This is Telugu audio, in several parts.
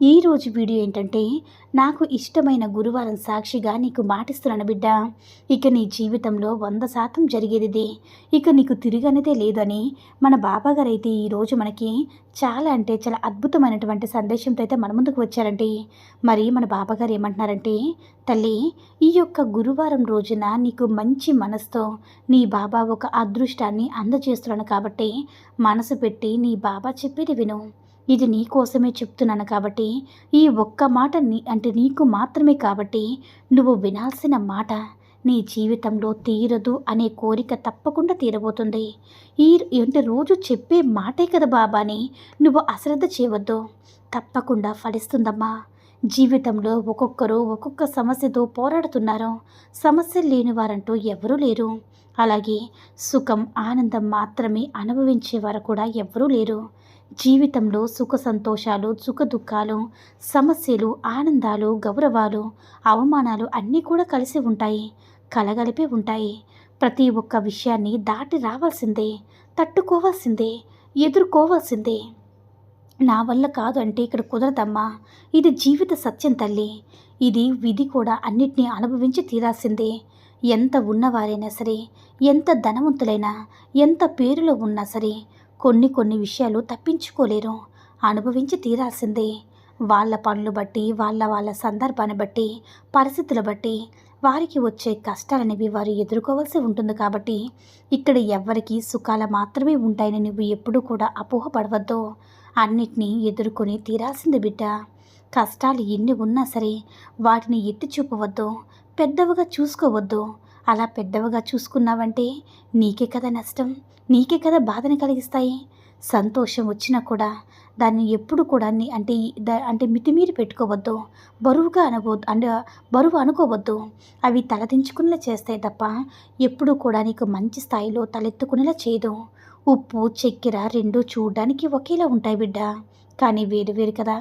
ఈరోజు వీడియో ఏంటంటే నాకు ఇష్టమైన గురువారం సాక్షిగా నీకు మాటిస్తున్నాను బిడ్డ. ఇక నీ జీవితంలో వంద శాతం జరిగేది ఇక నీకు తిరిగనేదే లేదని మన బాబాగారు అయితే ఈరోజు మనకి చాలా అంటే చాలా అద్భుతమైనటువంటి సందేశంతో అయితే మన ముందుకు వచ్చారండి మరి మన బాబాగారు ఏమంటున్నారంటే తల్లి ఈ యొక్క గురువారం రోజున నీకు మంచి మనసుతో నీ బాబా ఒక అదృష్టాన్ని అందజేస్తున్నాను కాబట్టి మనసు పెట్టి నీ బాబా చెప్పేది విను. ఇది నీ కోసమే చెప్తున్నాను కాబట్టి ఈ ఒక్క మాట నీ అంటే నీకు మాత్రమే కాబట్టి నువ్వు వినాల్సిన మాట నీ జీవితంలో తీరదు అనే కోరిక తప్పకుండా తీరబోతుంది. ఈ అంటే రోజు చెప్పే మాటే కదా బాబాని నువ్వు అశ్రద్ధ చేయవద్దు. తప్పకుండా ఫలిస్తుందమ్మా. జీవితంలో ఒక్కొక్కరు ఒక్కొక్క సమస్యతో పోరాడుతున్నారు. సమస్యలు లేని వారంటూ ఎవరూ లేరు. అలాగే సుఖం ఆనందం మాత్రమే అనుభవించేవారు కూడా ఎవరూ లేరు. జీవితంలో సుఖ సంతోషాలు సుఖ దుఃఖాలు సమస్యలు ఆనందాలు గౌరవాలు అవమానాలు అన్నీ కూడా కలిసి ఉంటాయి కలగలిపే ఉంటాయి. ప్రతి ఒక్క విషయాన్ని దాటి రావాల్సిందే తట్టుకోవాల్సిందే ఎదుర్కోవాల్సిందే. నా వల్ల కాదు అంటే ఇక్కడ కుదరదమ్మా ఇది జీవిత సత్యం తల్లి. ఇది విధి కూడా అన్నిటినీ అనుభవించి తీరాల్సిందే. ఎంత ఉన్నవారైనా సరే ఎంత ధనవంతులైనా ఎంత పేరులో ఉన్నా సరే కొన్ని కొన్ని విషయాలు తప్పించుకోలేరు. అనుభవించి తీరాల్సిందే. వాళ్ళ పనులు బట్టి వాళ్ళ వాళ్ళ సందర్భాన్ని బట్టి పరిస్థితులు బట్టి వారికి వచ్చే కష్టాలనేవి వారు ఎదుర్కోవాల్సి ఉంటుంది కాబట్టి ఇక్కడ ఎవ్వరికి సుఖాలు మాత్రమే ఉంటాయని నువ్వు ఎప్పుడూ కూడా అపోహపడవద్దు. అన్నిటినీ ఎదుర్కొని తీరాల్సింది బిడ్డ. కష్టాలు ఎన్ని ఉన్నా సరే వాటిని ఎత్తి చూపవద్దు. పెద్దవిగా చూసుకోవద్దు. అలా పెద్దవిగా చూసుకున్నావంటే నీకే కదా నష్టం నీకే కదా బాధను కలిగిస్తాయి. సంతోషం వచ్చినా కూడా దాన్ని ఎప్పుడు కూడా అంటే అంటే మితిమీరి పెట్టుకోవద్దు. బరువుగా అనవద్దు అంటే బరువు అనుకోవద్దు. అవి తలదించుకునేలా చేస్తాయి తప్ప ఎప్పుడు కూడా నీకు మంచి స్థాయిలో తలెత్తుకునేలా చేయదు. ఉప్పు చక్కెర రెండు చూడడానికి ఒకేలా ఉంటాయి బిడ్డ. కానీ వేరు వేరు కదా.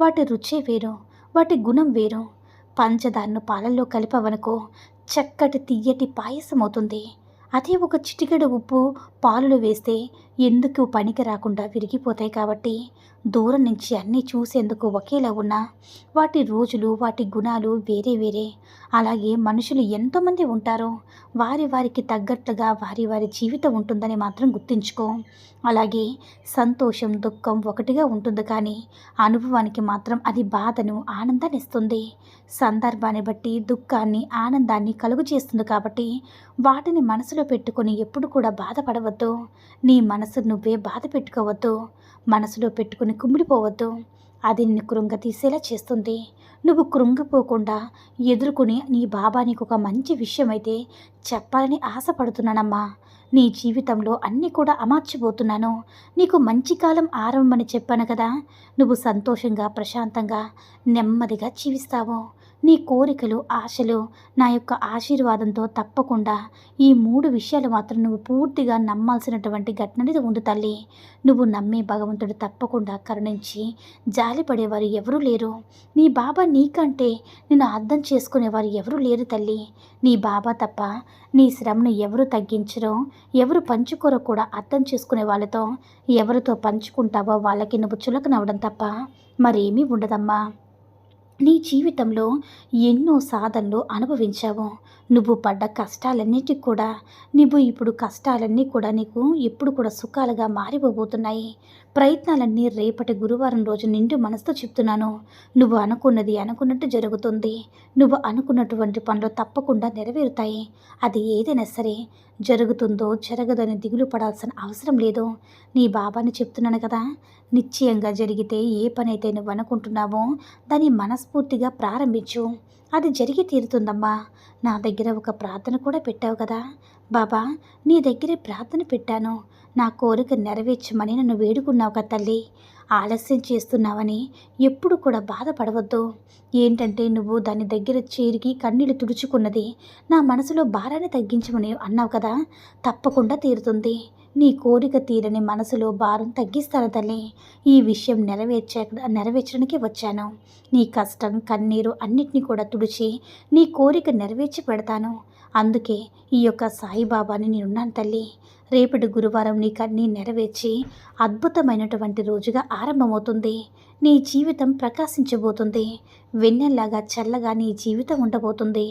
వాటి రుచే వేరు వాటి గుణం వేరు. పంచదారను పాలల్లో కలిపవనుకో చక్కటి తీయటి పాయసం అవుతుంది అదే ఒక చిటికెడు ఉప్పు పాలులో వేస్తే ఎందుకు పనికి రాకుండా విరిగిపోతాయి కాబట్టి దూరం నుంచి అన్నీ చూసేందుకు ఒకేలా ఉన్నా వాటి రోజులు వాటి గుణాలు వేరే వేరే. అలాగే మనుషులు ఎంతోమంది ఉంటారో వారి వారికి తగ్గట్టుగా వారి వారి జీవితం ఉంటుందని మాత్రం గుర్తుంచుకో. అలాగే సంతోషం దుఃఖం ఒకటిగా ఉంటుంది కానీ అనుభవానికి మాత్రం అది బాధను ఆనందాన్ని ఇస్తుంది. సందర్భాన్ని బట్టి దుఃఖాన్ని ఆనందాన్ని కలుగు చేస్తుంది కాబట్టి వాటిని మనసులో పెట్టుకొని ఎప్పుడు కూడా బాధపడవద్దు. నీ మనసు నువ్వే బాధ పెట్టుకోవద్దు. మనసులో పెట్టుకుని కుమిడిపోవద్దు అది నిన్ను కృంగ తీసేలా చేస్తుంది. నువ్వు కృంగిపోకుండా ఎదుర్కొని నీ బాబా నీకు ఒక మంచి విషయం అయితే చెప్పాలని ఆశపడుతున్నానమ్మా. నీ జీవితంలో అన్నీ కూడా అమర్చిపోతున్నాను. నీకు మంచి కాలం ఆరంభమని చెప్పాను కదా. నువ్వు సంతోషంగా ప్రశాంతంగా నెమ్మదిగా జీవిస్తావు. నీ కోరికలు ఆశలు నా యొక్క ఆశీర్వాదంతో తప్పకుండా ఈ మూడు విషయాలు మాత్రం నువ్వు పూర్తిగా నమ్మాల్సినటువంటి ఘటనది ఉంది తల్లి. నువ్వు నమ్మే భగవంతుడు తప్పకుండా కరుణించి జాలిపడేవారు ఎవరూ లేరు. నీ బాబా నీకంటే నిన్ను అర్థం చేసుకునేవారు ఎవరూ లేరు తల్లి. నీ బాబా తప్ప నీ శ్రమను ఎవరు తగ్గించరో ఎవరు పంచుకోరో కూడా అర్థం చేసుకునే వాళ్ళతో ఎవరితో పంచుకుంటావో వాళ్ళకి నువ్వు చులకనవ్వడం తప్ప మరేమీ ఉండదమ్మా. నీ జీవితంలో ఎన్నో సాధనలు అనుభవించావు. నువ్వు పడ్డ కష్టాలన్నిటికి కూడా నువ్వు ఇప్పుడు కష్టాలన్నీ కూడా నీకు ఎప్పుడు కూడా సుఖాలుగా మారిపోబోతున్నాయి. ప్రయత్నాలన్నీ రేపటి గురువారం రోజు నిండు మనసుతో చెప్తున్నాను. నువ్వు అనుకున్నది అనుకున్నట్టు జరుగుతుంది. నువ్వు అనుకున్నటువంటి పనులు తప్పకుండా నెరవేరుతాయి. అది ఏదైనా సరే జరుగుతుందో జరగదని దిగులు పడాల్సిన అవసరం లేదు. నీ బాబాని చెప్తున్నాను కదా నిశ్చయంగా జరిగితే ఏ పనైతే నువ్వు అనుకుంటున్నావో దాన్ని మనస్ఫూర్తిగా ప్రారంభించు. అది జరిగి తీరుతుందమ్మా. నా దగ్గర ఒక ప్రార్థన కూడా పెట్టావు కదా. బాబా నీ దగ్గర ప్రార్థన పెట్టాను. నా కోరిక నెరవేర్చమని నన్ను వేడుకున్నావు కదా తల్లి. ఆలస్యం చేస్తున్నావని ఎప్పుడు కూడా బాధపడవద్దు. ఏంటంటే నువ్వు దాని దగ్గర చేరికి కన్నీళ్ళు తుడుచుకున్నది నా మనసులో భారాన్ని తగ్గించమని అన్నావు కదా. తప్పకుండా తీరుతుంది. నీ కోరిక తీరని మనసులో భారం తగ్గిస్తాను తల్లి. ఈ విషయం నెరవేర్చ నెరవేర్చడానికి వచ్చాను. నీ కష్టం కన్నీరు అన్నిటినీ కూడా తుడిచి నీ కోరిక నెరవేర్చి పెడతాను. అందుకే ఈ యొక్క సాయిబాబాని నేనున్నాను తల్లి. రేపటి గురువారం నీ కన్నీ నెరవేర్చి అద్భుతమైనటువంటి రోజుగా ఆరంభమవుతుంది. నీ జీవితం ప్రకాశించబోతుంది. వెన్నెల్లాగా చల్లగా నీ జీవితం ఉండబోతుంది.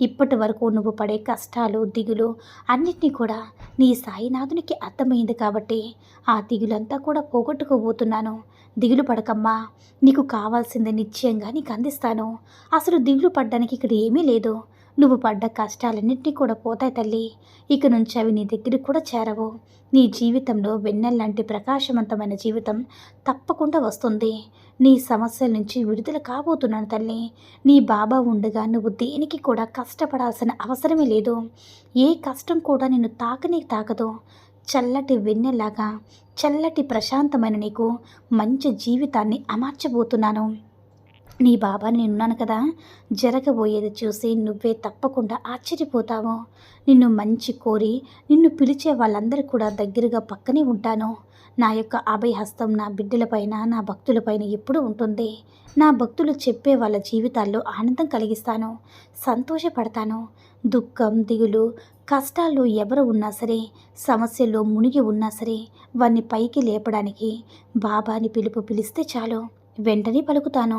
ఇప్పటి వరకు నువ్వు పడే కష్టాలు దిగులు అన్నిటినీ కూడా నీ సాయినాథునికి అర్థమైంది కాబట్టి ఆ దిగులంతా కూడా పోగొట్టుకోబోతున్నాను. దిగులు పడకమ్మా. నీకు కావాల్సింది నిశ్చయంగా నీకు అందిస్తాను. అసలు దిగులు పడ్డానికి ఇక్కడ ఏమీ లేదు. నువ్వు పడ్డ కష్టాలన్నింటినీ కూడా పోతాయి తల్లి. ఇక నుంచి అవి నీ దగ్గరికి కూడా చేరవు. నీ జీవితంలో వెన్నెల్లాంటి ప్రకాశవంతమైన జీవితం తప్పకుండా వస్తుంది. నీ సమస్యల నుంచి విడుదల కాబోతున్నాను తల్లి. నీ బాబా ఉండగా నువ్వు దేనికి కూడా కష్టపడాల్సిన అవసరమే లేదు. ఏ కష్టం కూడా నిన్ను తాకనే తాకదు. చల్లటి వెన్నెలాగా చల్లటి ప్రశాంతమైన నీకు మంచి జీవితాన్ని అమర్చబోతున్నాను. నీ బాబా నేనున్నాను కదా. జరగబోయేది చూసి నువ్వే తప్పకుండా ఆశ్చర్యపోతావు. నిన్ను మంచి కోరి నిన్ను పిలిచే వాళ్ళందరూ కూడా దగ్గరగా పక్కనే ఉంటాను. నా యొక్క అభయహస్తం నా బిడ్డలపైన నా భక్తులపైన ఎప్పుడూ ఉంటుంది. నా భక్తులు చెప్పే వాళ్ళ జీవితాల్లో ఆనందం కలిగిస్తాను సంతోషపడతాను. దుఃఖం దిగులు కష్టాల్లో ఎవరు ఉన్నా సరే సమస్యల్లో మునిగి ఉన్నా సరే వారిని పైకి లేపడానికి బాబాని పిలుపు పిలిస్తే చాలు. వెంటనే పలుకుతాను.